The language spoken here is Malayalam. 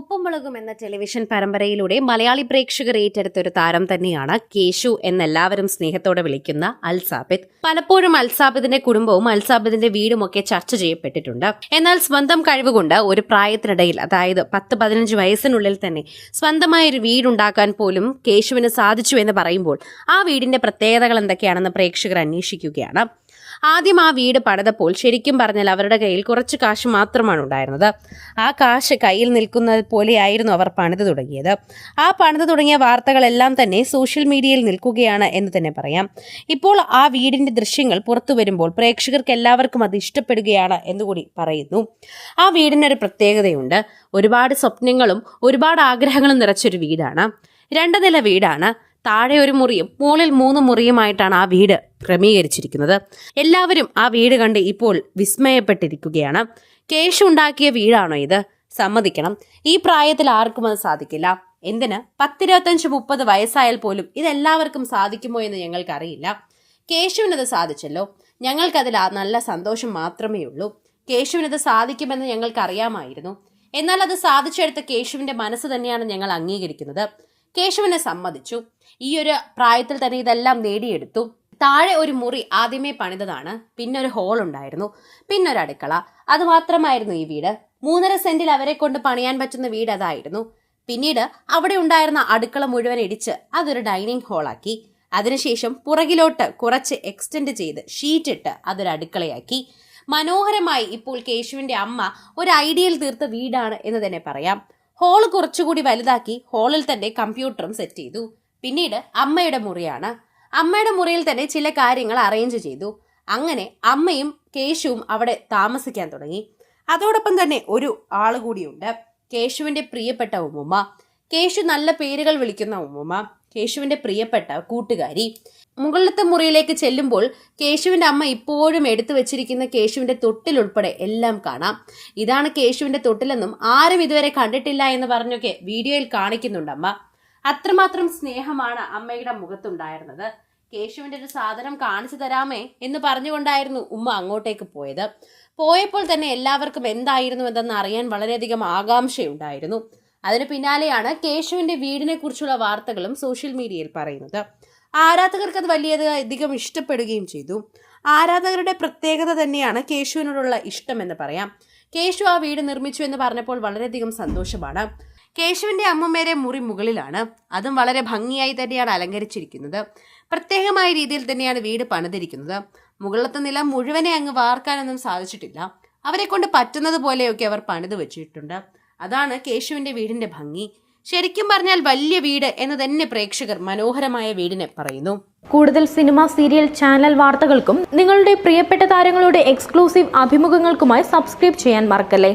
ഉപ്പും മുളകും എന്ന ടെലിവിഷൻ പരമ്പരയിലൂടെ മലയാളി പ്രേക്ഷകർ ഏറ്റെടുത്ത ഒരു താരം തന്നെയാണ് കേശു എന്നെല്ലാവരും സ്നേഹത്തോടെ വിളിക്കുന്ന അൽസാബിദ്. പലപ്പോഴും അൽസാബിദിന്റെ കുടുംബവും അൽസാബിദിന്റെ വീടും ഒക്കെ ചർച്ച ചെയ്യപ്പെട്ടിട്ടുണ്ട്. എന്നാൽ സ്വന്തം കഴിവുകൊണ്ട് ഒരു പ്രായത്തിനിടയിൽ അതായത് പത്ത് പതിനഞ്ച് വയസ്സിനുള്ളിൽ തന്നെ സ്വന്തമായ ഒരു വീടുണ്ടാക്കാൻ പോലും കേശുവിന് സാധിച്ചു എന്ന് പറയുമ്പോൾ ആ വീടിന്റെ പ്രത്യേകതകൾ എന്തൊക്കെയാണെന്ന് പ്രേക്ഷകർ അന്വേഷിക്കുകയാണ്. ആദ്യം ആ വീട് പണിതപ്പോൾ ശരിക്കും പറഞ്ഞാൽ അവരുടെ കയ്യിൽ കുറച്ച് കാശ് മാത്രമാണ് ഉണ്ടായിരുന്നത്. ആ കാശ് കയ്യിൽ നിൽക്കുന്നത് പോലെയായിരുന്നു അവർ പണിത് തുടങ്ങിയത്. ആ പണിത് തുടങ്ങിയ വാർത്തകളെല്ലാം തന്നെ സോഷ്യൽ മീഡിയയിൽ നിൽക്കുകയാണ് എന്ന് തന്നെ പറയാം. ഇപ്പോൾ ആ വീടിന്റെ ദൃശ്യങ്ങൾ പുറത്തു വരുമ്പോൾ പ്രേക്ഷകർക്ക് എല്ലാവർക്കും അത് ഇഷ്ടപ്പെടുകയാണ് എന്നുകൂടി പറയുന്നു. ആ വീടിനൊരു പ്രത്യേകതയുണ്ട്. ഒരുപാട് സ്വപ്നങ്ങളും ഒരുപാട് ആഗ്രഹങ്ങളും നിറച്ചൊരു വീടാണ്. രണ്ട് നില വീടാണ്. താഴെ ഒരു മുറിയും മുകളിൽ മൂന്ന് മുറിയുമായിട്ടാണ് ആ വീട് ക്രമീകരിച്ചിരിക്കുന്നത്. എല്ലാവരും ആ വീട് കണ്ട് ഇപ്പോൾ വിസ്മയപ്പെട്ടിരിക്കുകയാണ്. കേശു ഉണ്ടാക്കിയ വീടാണോ ഇത്? സമ്മതിക്കണം. ഈ പ്രായത്തിൽ ആർക്കും അത് സാധിക്കില്ല. എന്തിന്? പത്തിരുപത്തഞ്ച് മുപ്പത് വയസ്സായാൽ പോലും ഇതെല്ലാവർക്കും സാധിക്കുമോ എന്ന് ഞങ്ങൾക്കറിയില്ല. കേശുവിനത് സാധിച്ചല്ലോ. ഞങ്ങൾക്കതിൽ നല്ല സന്തോഷം മാത്രമേ ഉള്ളൂ. കേശുവിനത് സാധിക്കുമെന്ന് ഞങ്ങൾക്കറിയാമായിരുന്നു. എന്നാൽ അത് സാധിച്ചെടുത്ത കേശുവിന്റെ മനസ്സ് തന്നെയാണ് ഞങ്ങൾ അംഗീകരിക്കുന്നത്. കേശുവിനെ സമ്മതിച്ചു. ഈ ഒരു പ്രായത്തിൽ തന്നെ ഇതെല്ലാം നേടിയെടുത്തു. താഴെ ഒരു മുറി ആദ്യമേ പണിതതാണ്. പിന്നെ ഒരു ഹോൾ ഉണ്ടായിരുന്നു. പിന്നെ ഒരു അടുക്കള. അത് മാത്രമായിരുന്നു ഈ വീട്. മൂന്നര സെന്റിൽ അവരെ കൊണ്ട് പണിയാൻ പറ്റുന്ന വീട് അതായിരുന്നു. പിന്നീട് അവിടെ ഉണ്ടായിരുന്ന അടുക്കള മുഴുവൻ ഇടിച്ച് അതൊരു ഡൈനിങ് ഹാളാക്കി അതിനുശേഷം പുറകിലോട്ട് കുറച്ച് എക്സ്റ്റെൻഡ് ചെയ്ത് ഷീറ്റ് ഇട്ട് അതൊരു അടുക്കളയാക്കി. മനോഹരമായി ഇപ്പോൾ കേശുവിന്റെ അമ്മ ഒരു ഐഡിയൽ തീർത്ത വീടാണ് എന്ന് തന്നെ പറയാം. ഹോൾ കുറച്ചുകൂടി വലുതാക്കി ഹോളിൽ തന്നെ കമ്പ്യൂട്ടറും സെറ്റ് ചെയ്തു. പിന്നീട് അമ്മയുടെ മുറിയാണ്. അമ്മയുടെ മുറിയിൽ തന്നെ ചില കാര്യങ്ങൾ അറേഞ്ച് ചെയ്തു. അങ്ങനെ അമ്മയും കേശുവും അവിടെ താമസിക്കാൻ തുടങ്ങി. അതോടൊപ്പം തന്നെ ഒരു ആൾ കൂടിയുണ്ട്. കേശുവിന്റെ പ്രിയപ്പെട്ട ഉമ്മുമ്മ. കേശു നല്ല പേരുകൾ വിളിക്കുന്ന ഉമ്മുമ്മ. കേശുവിന്റെ പ്രിയപ്പെട്ട കൂട്ടുകാരി. മുകളിലത്തെ മുറിയിലേക്ക് ചെല്ലുമ്പോൾ കേശുവിന്റെ അമ്മ ഇപ്പോഴും എടുത്തു വെച്ചിരിക്കുന്ന കേശുവിന്റെ തൊട്ടിലുൾപ്പെടെ എല്ലാം കാണാം. ഇതാണ് കേശുവിന്റെ തൊട്ടിലെന്നും ആരും ഇതുവരെ കണ്ടിട്ടില്ല എന്ന് പറഞ്ഞൊക്കെ വീഡിയോയിൽ കാണിക്കുന്നുണ്ട് അമ്മ. അത്രമാത്രം സ്നേഹമാണ് അമ്മയുടെ മുഖത്തുണ്ടായിരുന്നത്. കേശുവിന്റെ ഒരു സാധനം കാണിച്ചു തരാമേ എന്ന് പറഞ്ഞുകൊണ്ടായിരുന്നു ഉമ്മ അങ്ങോട്ടേക്ക് പോയത്. പോയപ്പോൾ തന്നെ എല്ലാവർക്കും എന്തായിരുന്നു എന്തെന്ന് അറിയാൻ വളരെയധികം ആകാംക്ഷയുണ്ടായിരുന്നു. അതിന് പിന്നാലെയാണ് കേശുവിന്റെ വീടിനെ കുറിച്ചുള്ള വാർത്തകളും സോഷ്യൽ മീഡിയയിൽ പറയുന്നത്. ആരാധകർക്ക് അത് വലിയ അധികം ഇഷ്ടപ്പെടുകയും ചെയ്തു. ആരാധകരുടെ പ്രത്യേകത തന്നെയാണ് കേശുവിനോടുള്ള ഇഷ്ടം എന്ന് പറയാം. കേശു ആ വീട് നിർമ്മിച്ചു എന്ന് പറഞ്ഞപ്പോൾ വളരെയധികം സന്തോഷമാണ്. കേശുവിന്റെ അമ്മമ്മേരെ മുറി മുകളിലാണ്. അതും വളരെ ഭംഗിയായി തന്നെയാണ് അലങ്കരിച്ചിരിക്കുന്നത്. പ്രത്യേകമായ രീതിയിൽ തന്നെയാണ് വീട് പണിതിരിക്കുന്നത്. മുകളിലത്തെ നില മുഴുവനെ അങ്ങ് വാർക്കാനൊന്നും സാധിച്ചിട്ടില്ല. അവരെ കൊണ്ട് പറ്റുന്നത് പോലെയൊക്കെ അവർ പണിത് വെച്ചിട്ടുണ്ട്. അതാണ് കേശുവിന്റെ വീടിന്റെ ഭംഗി. ശരിക്കും പറഞ്ഞാൽ വലിയ വീട് എന്ന് തന്നെ പ്രേക്ഷകർ മനോഹരമായ വീടിനെ പറയുന്നു. കൂടുതൽ സിനിമ സീരിയൽ ചാനൽ വാർത്തകൾക്കും നിങ്ങളുടെ പ്രിയപ്പെട്ട താരങ്ങളുടെ എക്സ്ക്ലൂസീവ് അഭിമുഖങ്ങൾക്കുമായി സബ്സ്ക്രൈബ് ചെയ്യാൻ മറക്കല്ലേ?